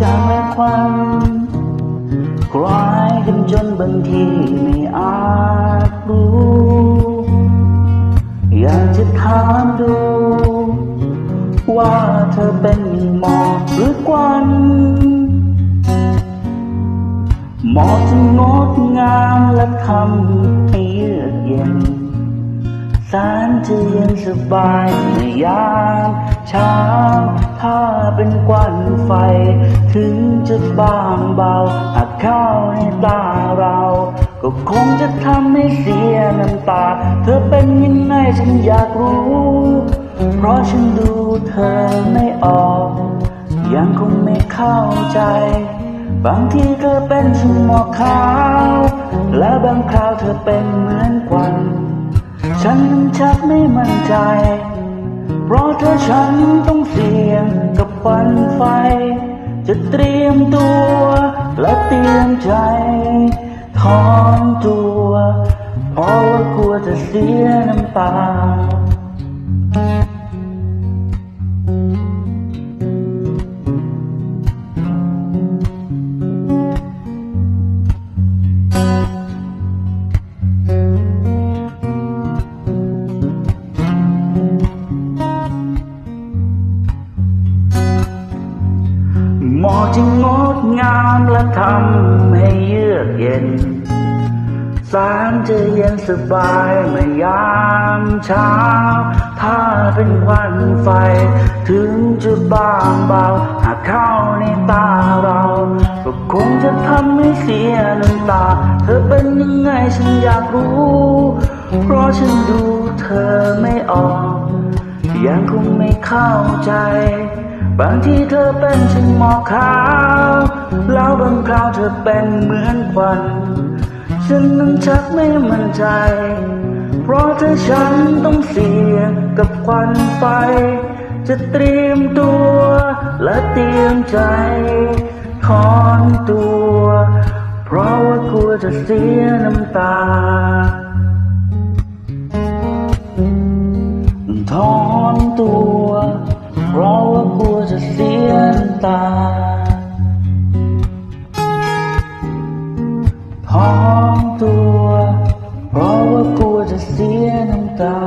จางและควันคล้ายกันจนบางทีไม่อาจรู้ อยากจะถามดู ว่าเธอเป็นหมอกหรือควันหมอกจะงดงามและทำให้เยือกเย็นแสนจะเย็นสบายในยามเช้าถ้าเป็นควันไฟ ถึงจะบางเบาหากเข้าในตาเรา ก็คงจะทำให้เสียน้ำตา เธอเป็นยังไงฉันอยากรู้ เพราะฉันดูเธอไม่ออก ยังคงไม่เข้าใจ บางทีเธอเป็นชมหมอกขาว และบางคราวเธอเป็นเหมือนควันฉันนั้นชักไม่มั่นใจ เพราะเธอฉันต้องเสี่ยงกับควันไฟ จะเตรียมตัวและเตรียมใจถอนตัวเพราะว่ากลัวจะเสียน้ำตา หมอกที่งดงามและทำให้เยือกเย็นแสนจะเย็นสบายเมื่อยามเช้า ถ้าเป็นควันไฟ ถึงจะบางเบา หากเข้าในตาเรา ก็คงจะทำให้เสียน้ำตา เธอเป็นยังไงฉันอยากรู้ เพราะฉันดูเธอไม่ออก ยังคงไม่เข้าใจ บางทีเธอเป็นเช่นหมอกขาว แล้วบางคราวเธอเป็นเหมือนควัน ฉันนั้นชักไม่มั่นใจ เพราะเธอฉันต้องเสี่ยงกับควันไฟ จะเตรียมตัวและเตรียมใจถอนตัว เพราะว่ากลัวจะเสียน้ำตา ตาถอมตัว เพราะว่ากลัวจะเสียน้ำตา